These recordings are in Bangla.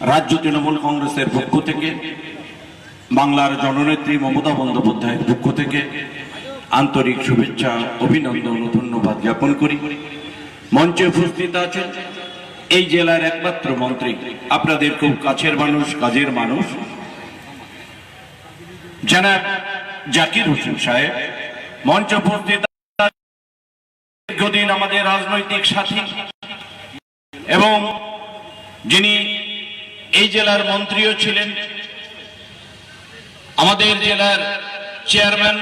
রাজ্য তৃণমূল কংগ্রেসের পক্ষ থেকে, বাংলার জননেত্রী মমতা বন্দ্যোপাধ্যায়ের পক্ষ থেকে আন্তরিক শুভেচ্ছা, অভিনন্দন ও ধন্যবাদ জ্ঞাপন করি। মঞ্চে উপস্থিত আছেন এই জেলার একমাত্র মন্ত্রী, আপনাদের খুব কাছের মানুষ, কাজের মানুষ, জনাব জাকির হোসেন সাহেব। মঞ্চে উপস্থিত দীর্ঘদিন আমাদের রাজনৈতিক সাথী এবং যিনি এই জেলার মন্ত্রীও ছিলেন। আমাদের জেলার চেয়ারম্যান,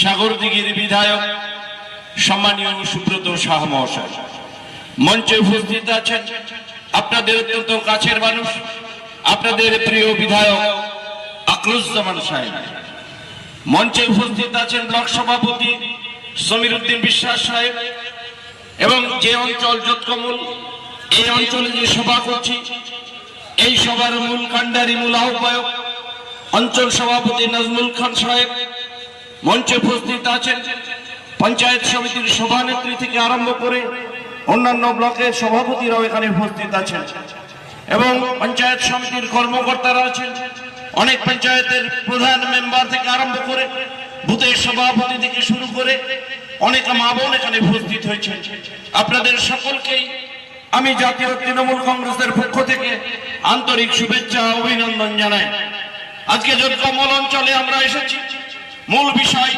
সাগরদিঘির বিধায়ক, সম্মানীয় সুব্রত শাহ মহাশয়। মঞ্চে উপস্থিত আছেন আপনাদের অত্যন্ত কাছের মানুষ, আপনাদের প্রিয় বিধায়ক আকরুজ্জামান সাহেব। মঞ্চে উপস্থিত আছেন ব্লক সভাপতি সমীর উদ্দিন বিশ্বাস সাহেব এবং যে অঞ্চল যোৎকমূল এই অঞ্চলে যে সভা করছি এই সভার মূল কাণ্ডারি মূল আহ্বায়ক, অঞ্চল সভাপতি নাজমুল খান সাহেব, মঞ্চে উপস্থিত আছেন। পঞ্চায়েত সমিতির সভানেত্রী থেকে আরম্ভ করে অন্যান্য ব্লকের সভাপতিরাও এখানে উপস্থিত আছেন। এবং পঞ্চায়েত সমিতির কর্মকর্তারা আছেন। অনেক পঞ্চায়েতের প্রধান মেম্বার থেকে আরম্ভ করে বুথের সভাপতি থেকে শুরু করে অনেক মা বোন এখানে উপস্থিত হয়েছেন। আপনাদের সকলকেই আমি জাতীয় তৃণমূল কংগ্রেসের পক্ষ থেকে আন্তরিক শুভেচ্ছা অভিনন্দন জানাই। আজকে যোগ্যমল অঞ্চলে আমরা এসেছি। মূল বিষয়,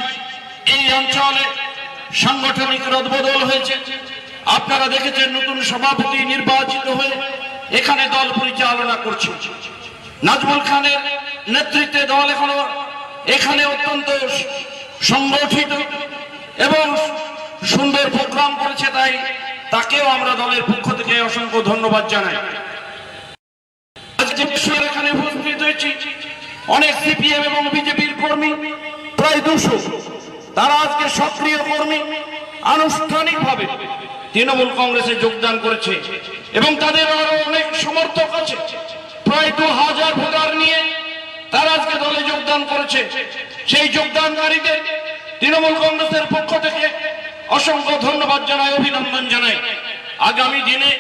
এই অঞ্চলে সাংগঠনিক রদবদল হয়েছে। আপনারা দেখেছেন নতুন সভাপতি নির্বাচিত হয়ে এখানে দল পরিচালনা করছে। নাজমুল খানের নেতৃত্বে দল এখনও এখানে অত্যন্ত সংগঠিত এবং সুন্দর প্রোগ্রাম করেছে তাই তাকেও আমরা দলের পক্ষ থেকে অসংখ্য ধন্যবাদ জানাই। এখানে উপস্থিত হয়েছি। অনেক সিপিএম এবং বিজেপির কর্মী, প্রায় দুশো। তারা আজকে সক্রিয় কর্মী, আনুষ্ঠানিকভাবে তৃণমূল কংগ্রেসে যোগদান করেছে এবং তাদের আরও অনেক সমর্থক আছে। প্রায় দু হাজার ভোটার নিয়ে তারা আজকে দলে যোগদান করেছে। সেই যোগদানকারীদের তৃণমূল কংগ্রেসের পক্ষ অসংখ্য ধন্যবাদ জানাই, অভিনন্দন জানাই। আগামী দিনে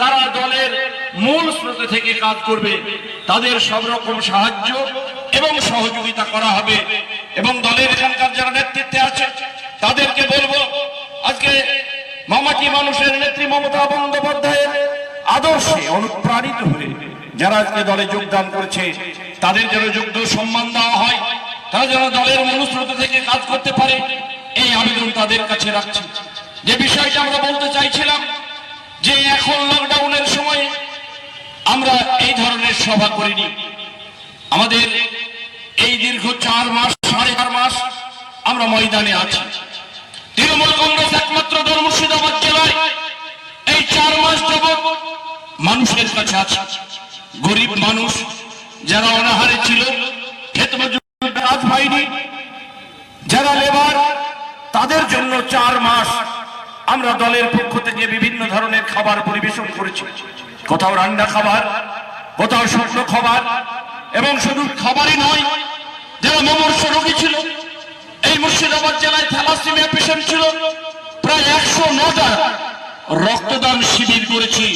তারা দলের মূল স্রোতে থেকে কাজ করবে। তাদের সব রকম সাহায্য এবং সহযোগিতা করা হবে। এবং দলের এখানকার যারা নেতৃত্বে আছে, তাদেরকে বলব, আজকে মামাটি মানুষের নেত্রী মমতা বন্দ্যোপাধ্যায়ের আদর্শে অনুপ্রাণিত হয়ে যারা আজকে দলে যোগদান করেছে, তাদের যেন যোগ্য সম্মান দেওয়া হয়, তারা যেন দলের মূল মনুস্রোত থেকে কাজ করতে পারে। এই আবেদন তাদের কাছে রাখছি। যে বিষয়টা আমরা বলতে চাইছিলাম যে এখন লকডাউনের সময় আমরা এই ধরনের সভা করিনি। আমাদের এই দীর্ঘ চার মাস, সাড়ে চার মাস আমরা ময়দানে আছি। তৃণমূল কংগ্রেস একমাত্র দল মুর্শিদাবাদ জেলায়। এই চার মাস যাবৎ মানুষের কাছে আছে। গরিব মানুষ যারা অনাহারে ছিল, ক্ষেত মজুর যারা লেবার তাদের জন্য চার মাস আমরা দলের পক্ষ থেকে বিভিন্ন ধরনের খাবার পরিবেশন করেছি। কোথাও রান্না খাবার, কোথাও শুকনো খাবার এবং শুধু খাবারই নয়, যারা মমর্ষ রোগী ছিল, এই মুর্শিদাবাদ জেলায় থ্যালাসিমিয়া পেশেন্ট ছিল, প্রায় একশো নটা রক্তদান শিবির করেছি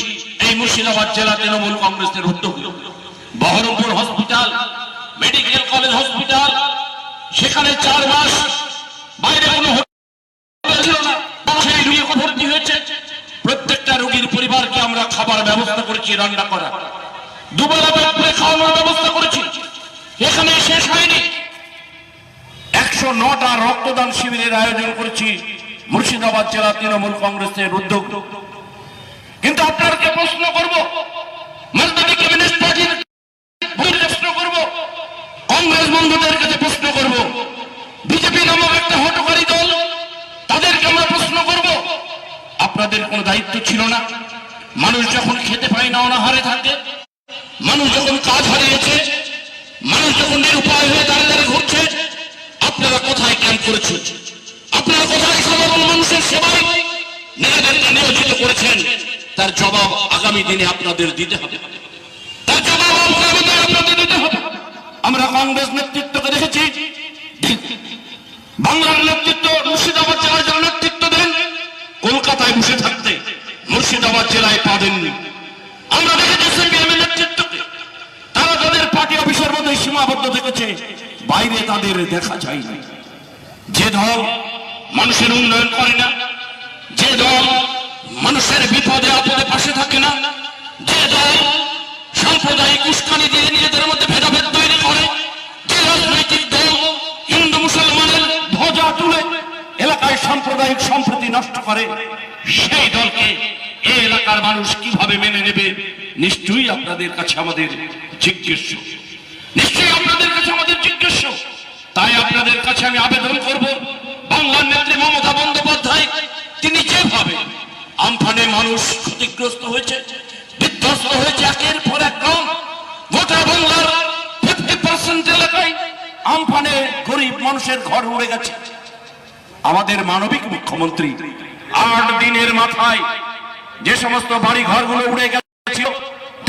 এই মুর্শিদাবাদ জেলা তৃণমূল কংগ্রেসের উদ্যোগে। Baharampur hospital, medical college hospital, সেখানে চার মাস বাইরে কোনো রোগী ভর্তি হয়েছে। প্রত্যেকটা রোগীর পরিবারকে আমরা খাবার ব্যবস্থা করেছি, রান্না করা। দুবেলা খাওয়ানোর ব্যবস্থা করেছি। এখানে শেষ হয়নি। একশো নটা রক্তদান শিবিরের আয়োজন করেছি মুর্শিদাবাদ জেলা তৃণমূল কংগ্রেসের উদ্যোগ। কিন্তু আপনাকে প্রশ্ন করব প্রশ্ন করব, কংগ্রেস বন্ধুদের কাছে প্রশ্ন করব বিজেপি নামক একটা হটকারী দল তাদেরকে আমরা প্রশ্ন করব আপনাদের কোনো দায়িত্ব ছিল না। মানুষ যখন খেতে পায় না, অনাহারে থাকে, মানুষ যখন কাজ হারিয়েছে, মানুষ যখন নিরুপায় হয়ে দাঁড়িয়ে দাঁড়িয়ে ঘুরছে, আপনারা কোথায় ক্যাম্প করেছেন আপনারা কোথায় সাধারণ মানুষের সেবায় নিজেদেরকে নিয়োজিত করেছেন? তার জবাব আগামী দিনে আপনাদের দিতে হবে। তার জবাব আপনাদের দিতে হবে। আমরা কংগ্রেস নেতৃত্বকে দেখেছি। বাংলার নেতৃত্ব মুর্শিদাবাদ জেলায় যারা নেতৃত্ব দেন, কলকাতায় বসে থাকতে মুর্শিদাবাদ জেলায় পাবেননি আমরা দেখেছি নেতৃত্বকে। তারা তাদের পার্টি অফিসের মধ্যে সীমাবদ্ধ দেখেছে বাইরে তাদের দেখা যায় না যে দল মানুষের উন্নয়ন করে না, যে দল মানুষের বিপদে আপদে পাশে থাকে না, যে দল সাম্প্রদায়িক উস্কানি দিয়ে নিজেদের মধ্যে ভেদাভেদ তৈরি করে, যে রাজনৈতিক দল হিন্দু মুসলমানের ধ্বজা তুলে এলাকায় সাম্প্রদায়িক সম্প্রীতি নষ্ট করে, সেই দলকে এই এলাকার মানুষ কীভাবে মেনে নেবে? নিশ্চয়ই আপনাদের কাছে আমাদের জিজ্ঞেস। নিশ্চয়ই আপনাদের কাছে আমাদের জিজ্ঞেস। তাই আপনাদের কাছে আমি আবেদন করব, বাংলার নেত্রী মমতা বন্দ্যোপাধ্যায়, তিনি যেভাবে আমফানে মানুষ ক্ষতিগ্রস্ত হয়েছে, বিধ্বস্ত হয়েছে একের পর এক গ্রাম গোটা বাংলার ফিফটি পার্সেন্ট এলাকায় আমফানে গরিব মানুষের ঘর উড়ে গেছে। আমাদের মানবিক মুখ্যমন্ত্রী আট দিনের মাথায় যে সমস্ত বাড়ি ঘরগুলো উড়ে গেছিল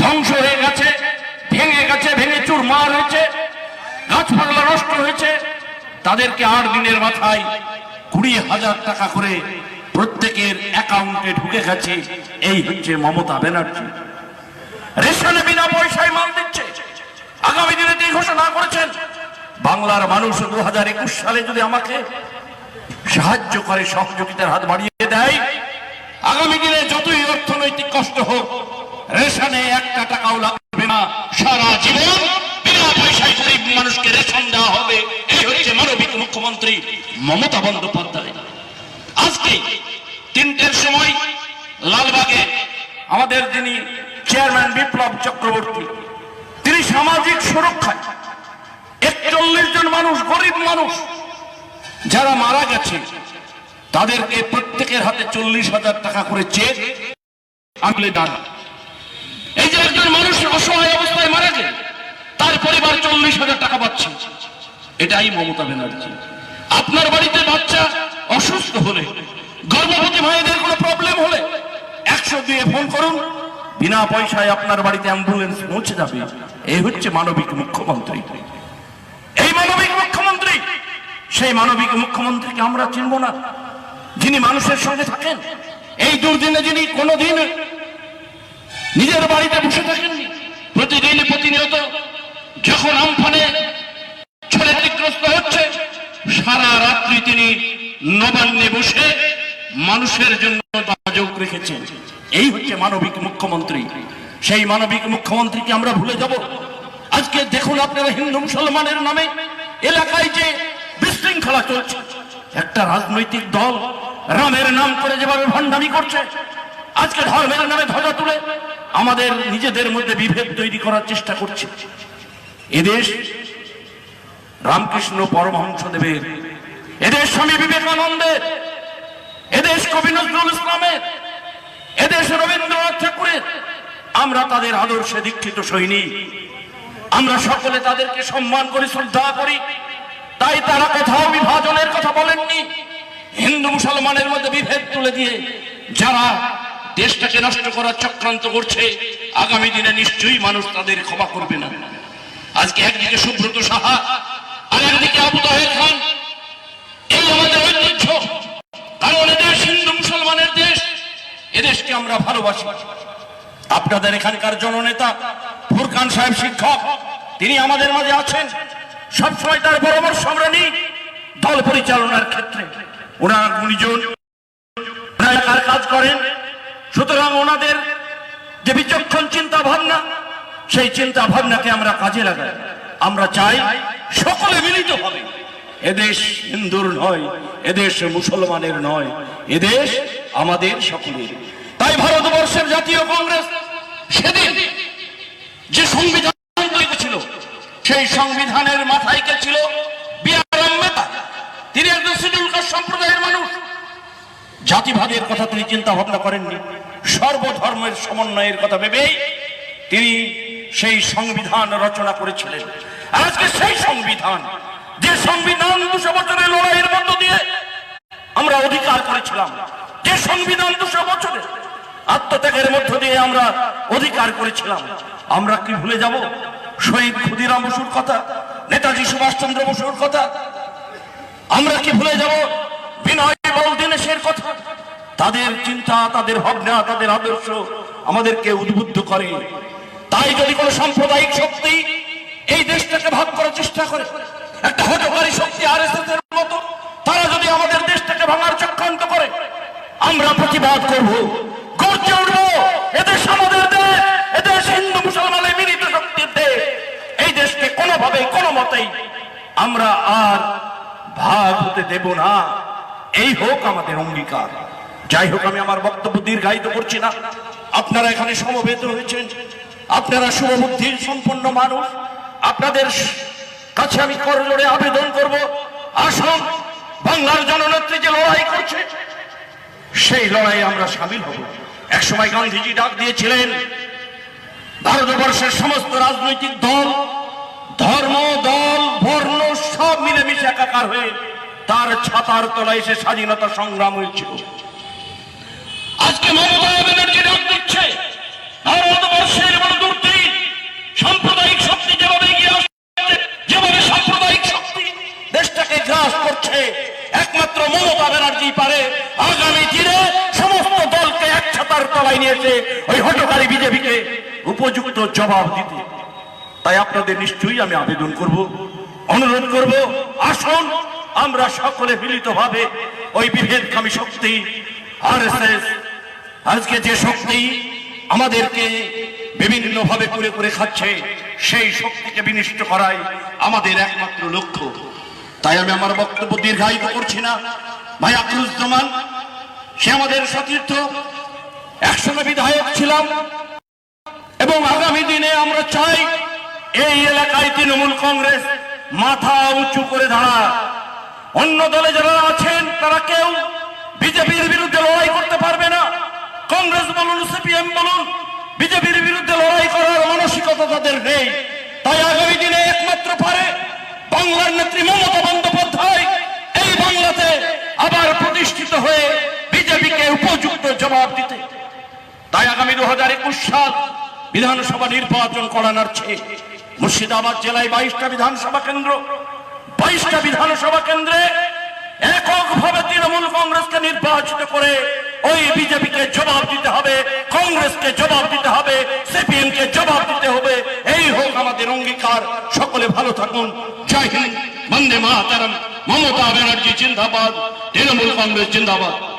ধ্বংস হয়ে গেছে, ভেঙে গেছে, ভেঙে চুরমার হয়েছে, গাছপালা নষ্ট হয়েছে। তাদেরকে আট দিনের মাথায় কুড়ি হাজার টাকা করে প্রত্যেকের অ্যাকাউন্টে ঢুকে গেছে। এই হচ্ছে মমতা ব্যানার্জি। রেশনে বিনা পয়সায় মাল দিচ্ছে। আগামী দিনে তিনি ঘোষণা করেছেন, বাংলার মানুষ দু হাজার একুশ সালে যদি আমাকে সাহায্য করে, সহযোগিতার হাত বাড়িয়ে দেয়, আগামী দিনে যতই অর্থনৈতিক কষ্ট হোক, রেশনে একটা টাকাও লাগবে না। সারা জীবন বিনা পয়সায় গরিব মানুষকে রেশন দেওয়া হবে। এই হচ্ছে মানবিক মুখ্যমন্ত্রী মমতা বন্দ্যোপাধ্যায়। আজকে তিনটের সময় লালবাগে আমাদের যিনি চেয়ারম্যান বিপ্লব চক্রবর্তী, তিনি সামাজিক সুরক্ষায় একচল্লিশ জন মানুষ, গরিব মানুষ যারা মারা গেছে তাদেরকে প্রত্যেকের হাতে চল্লিশ হাজার টাকা করে চেক আনলে দান এই যে একজন মানুষ অসহায় অবস্থায় মারা গেল, তার পরিবার চল্লিশ হাজার টাকা পাচ্ছে। এটাই মমতা ব্যানার্জি। আপনার বাড়িতে বাচ্চা অসুস্থ হলে, গর্ভবতী ভাইদের কোনো প্রবলেম হলে একশো দিয়ে ফোন করুন। বিনা পয়সায় আপনার বাড়িতে অ্যাম্বুলেন্স পৌঁছে যাবে। এই হচ্ছে মানবিক মুখ্যমন্ত্রী। এই মানবিক মুখ্যমন্ত্রী, সেই মানবিক মুখ্যমন্ত্রীকে আমরা চিনব না। যিনি মানুষের সঙ্গে থাকেন, এই দুর্দিনে যিনি কোনোদিন নিজের বাড়িতে বসে থাকেননি প্রতিদিন প্রতিনিয়ত যখন আমফানে ছেলে ক্ষতিগ্রস্ত হচ্ছে, সারা রাত্রি তিনি নবান্নে বসে মানুষের জন্য যোগ রেখেছেন। এই হচ্ছে মানবিক মুখ্যমন্ত্রী। সেই মানবিক মুখ্যমন্ত্রীকে আমরা ভুলে যাব। আজকে দেখুন আপনারা হিন্দু মুসলমানের নামে এলাকায় যে বিশৃঙ্খলা চলছে। একটা রাজনৈতিক দল রামের নাম করে যেভাবে ভণ্ডামি করছে আজকে ধর্মের নামে ধ্বজা তুলে আমাদের নিজেদের মধ্যে বিভেদ তৈরি করার চেষ্টা করছে। এদেশ রামকৃষ্ণ পরমহংস দেবের এদেশ স্বামী বিবেকানন্দের। এদেশ কবি নজরুল ইসলামের। এদেশ রবীন্দ্রনাথ ঠাকুরের। আমরা তাদের আদর্শে দীক্ষিত সৈনিক। আমরা সকলে তাদেরকে সম্মান করি, শ্রদ্ধা করি। তাই তারা কোথাও বিভাজনের কথা বলেননি। হিন্দু মুসলমানের মধ্যে বিভেদ তুলে দিয়ে যারা দেশটাকে নষ্ট করার চক্রান্ত করছে, আগামী দিনে নিশ্চয়ই মানুষ তাদের ক্ষমা করবে না। আজকে একদিকে সুব্রত সাহা, আর একদিকে আবু তাহের খান। এই আমাদের ঐতিহ্য। কারণ এদেশ হিন্দু, মুসলমানের দেশ এদেশকে আমরা ভালোবাসি। আপনাদের এখানকার জননেতা, ফুরকান সাহেব শিক্ষক, তিনি আমাদের মাঝে আছেন। সবসময় তার পরামর্শ আমরা নিই দল পরিচালনার ক্ষেত্রে। ওনার গুণীজন কাজ করেন? সুতরাং ওনাদের যে বিচক্ষণ চিন্তা ভাবনা সেই চিন্তা ভাবনাকে আমরা কাজে লাগাই। আমরা চাই সকলে মিলিত হবে। এদেশ হিন্দুর নয় এদেশ মুসলমানের নয় এদেশ আমাদের সকলের। তাই ভারতবর্ষের জাতীয় কংগ্রেস সেদিন যে সংবিধান ছিল, সেই সংবিধানের মাথায় কে ছিল? B R Ambedkar. তিনি একজন সম্প্রদায়ের মানুষ। জাতিভাগের কথা তিনি চিন্তা ভাবনা করেননি। সর্বধর্মের সমন্বয়ের কথা ভেবেই তিনি সেই সংবিধান রচনা করেছিলেন। আজকে সেই সংবিধান, যে সংবিধান দুশো বছরের লড়াইয়ের মধ্য দিয়ে আমরা অধিকার করেছিলাম, যে সংবিধান দুশো বছরে আত্মত্যাগের মধ্য দিয়ে আমরা অধিকার করেছিলাম। আমরা কি ভুলে যাব? শহীদ ক্ষুদিরাম বসুর কথা, নেতাজি সুভাষচন্দ্র বসুর কথা? আমরা কি ভুলে যাব? বিনয় তাদের চিন্তা, তাদের ভাবনা, তাদের আদর্শ আমাদেরকে উদ্বুদ্ধ করে। তাই যদি কোনো সাম্প্রদায়িক শক্তি এই দেশটাকে ভাগ করার চেষ্টা করে, একটা হটকারী শক্তি আর এর মতো, তারা যদি আমাদের দেশটাকে ভাঙার চক্রান্ত করে, আমরা প্রতিবাদ করব, গর্জে উঠব এদেশ আমাদের দেশ এদেশ হিন্দু মুসলমানের মিলিত শক্তির দেশ। এই দেশকে কোনোভাবে কোনো মতেই আমরা আর ভাগ হতে দেব না। এই হোক আমাদের অঙ্গীকার। যাই হোক, আমি আমার বক্তব্য দীর্ঘায়িত করছি না। আপনারা এখানে সমবেত হয়েছেন আপনারা শুভবুদ্ধির সম্পন্ন মানুষ। আপনাদের কাছে আমি করজোড়ে আবেদন করব। আসুন, বাংলার জননেত্রী যে লড়াই করছে, সেই লড়াইয়ে আমরা সামিল হব। একসময় গান্ধীজি ডাক দিয়েছিলেন, ভারতবর্ষের সমস্ত রাজনৈতিক দল, ধর্ম, দল, বর্ণ, সব মিলেমিশে একাকার হয়ে তার ছাতার তলায় এসে স্বাধীনতা সংগ্রাম হয়েছিল। আজকে মমতা ব্যানার্জি ডাক দিচ্ছে। ভারতবর্ষের মনোদূরটি সাম্প্রদায়িক শক্তি যেভাবে এগিয়ে আসছে, যেভাবে সাম্প্রদায়িক শক্তি দেশটাকে গ্রাস করছে, একমাত্র মমতা ব্যানার্জি পারে। আগামী দিনে সমস্ত দলকে এক ছাতার তলায় নিয়ে এসে ওই হটকারী বিজেপিকে উপযুক্ত জবাব দিতে। তাই আপনাদের নিশ্চয়ই আমি আবেদন করব, অনুরোধ করব, আসুন, আমরা সকলে মিলিতভাবে ওই বিভেদকামী শক্তি আরএসএস আজকে যে শক্তি আমাদেরকে বিভিন্ন ভাবে করে করে খাচ্ছে, সেই শক্তিকে বিনিষ্ট করাই আমাদের একমাত্র লক্ষ্য। তাই আমি আমার বক্তব্য দীর্ঘায়িত করছি না। ভাই আকরুজ্জামান সে আমাদের সতীর্থ। একসঙ্গে বিধায়ক ছিলাম এবং আগামী দিনে আমরা চাই এই এলাকায় তৃণমূল কংগ্রেস মাথা উঁচু করে দাঁড়া অন্য দলে যারা আছেন, তারা কেউ বিজেপির বিরুদ্ধে লড়াই করতে পারবে না কংগ্রেস বলুন সিপিএম বলুন, বিজেপির বিরুদ্ধে লড়াই করার মানসিকতা তাদের নেই। তাই আগামী দিনে একমাত্র পারে বাংলার নেত্রী মমতা বন্দ্যোপাধ্যায়। এই বাংলাতে আবার প্রতিষ্ঠিত হয়ে বিজেপিকে উপযুক্ত জবাব দিতে। তাই আগামী দু হাজার একুশ সাল বিধানসভা নির্বাচন করানোর চেয়ে মুর্শিদাবাদ জেলায় বাইশটা বিধানসভা কেন্দ্র। বাইশটা বিধানসভা কেন্দ্রে এককভাবে তৃণমূল কংগ্রেসকে নির্বাচিত করে ওই বিজেপিকে জবাব দিতে হবে, কংগ্রেসকে জবাব দিতে হবে সিপিএম কে জবাব দিতে হবে। এই হোক আমাদের অঙ্গীকার। সকলে ভালো থাকুন। জয় হিন্দ। বন্দে মাতারাম। মমতা ব্যানার্জি জিন্দাবাদ। তৃণমূল কংগ্রেস জিন্দাবাদ।